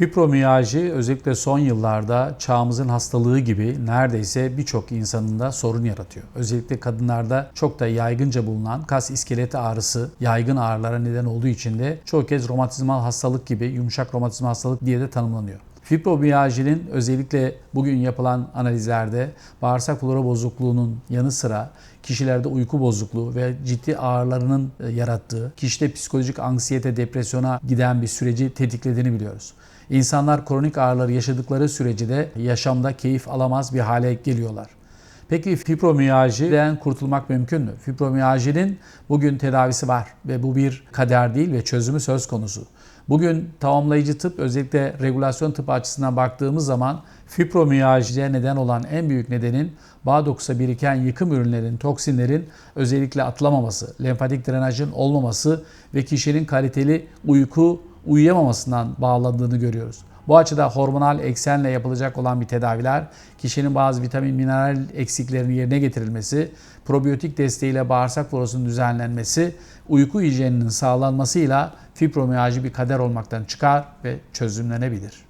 Fibromiyalji özellikle son yıllarda çağımızın hastalığı gibi neredeyse birçok insanın da sorun yaratıyor. Özellikle kadınlarda çok da yaygınca bulunan kas iskeleti ağrısı yaygın ağrılara neden olduğu için de çoğu kez romatizmal hastalık gibi yumuşak romatizmal hastalık diye de tanımlanıyor. Fibromiyajinin özellikle bugün yapılan analizlerde bağırsak flora bozukluğunun yanı sıra kişilerde uyku bozukluğu ve ciddi ağrılarının e, yarattığı, kişide psikolojik anksiyete, depresyona giden bir süreci tetiklediğini biliyoruz. İnsanlar kronik ağrıları yaşadıkları sürece de yaşamda keyif alamaz bir hale geliyorlar. Peki fibromiyajiden kurtulmak mümkün mü? Fibromiyajinin bugün tedavisi var ve bu bir kader değil ve çözümü söz konusu. Bugün tamamlayıcı tıp özellikle regülasyon tıp açısından baktığımız zaman fibromiyajide neden olan en büyük nedenin bağ dokusa biriken yıkım ürünlerin, toksinlerin özellikle atlamaması, lenfatik drenajın olmaması ve kişinin kaliteli uyku uyuyamamasından bağlandığını görüyoruz. Bu açıda hormonal eksenle yapılacak olan bir tedaviler, kişinin bazı vitamin, mineral eksiklerinin yerine getirilmesi, probiyotik desteğiyle bağırsak florasının düzenlenmesi, uyku hijyeninin sağlanmasıyla fibromiyalji bir kader olmaktan çıkar ve çözümlenebilir.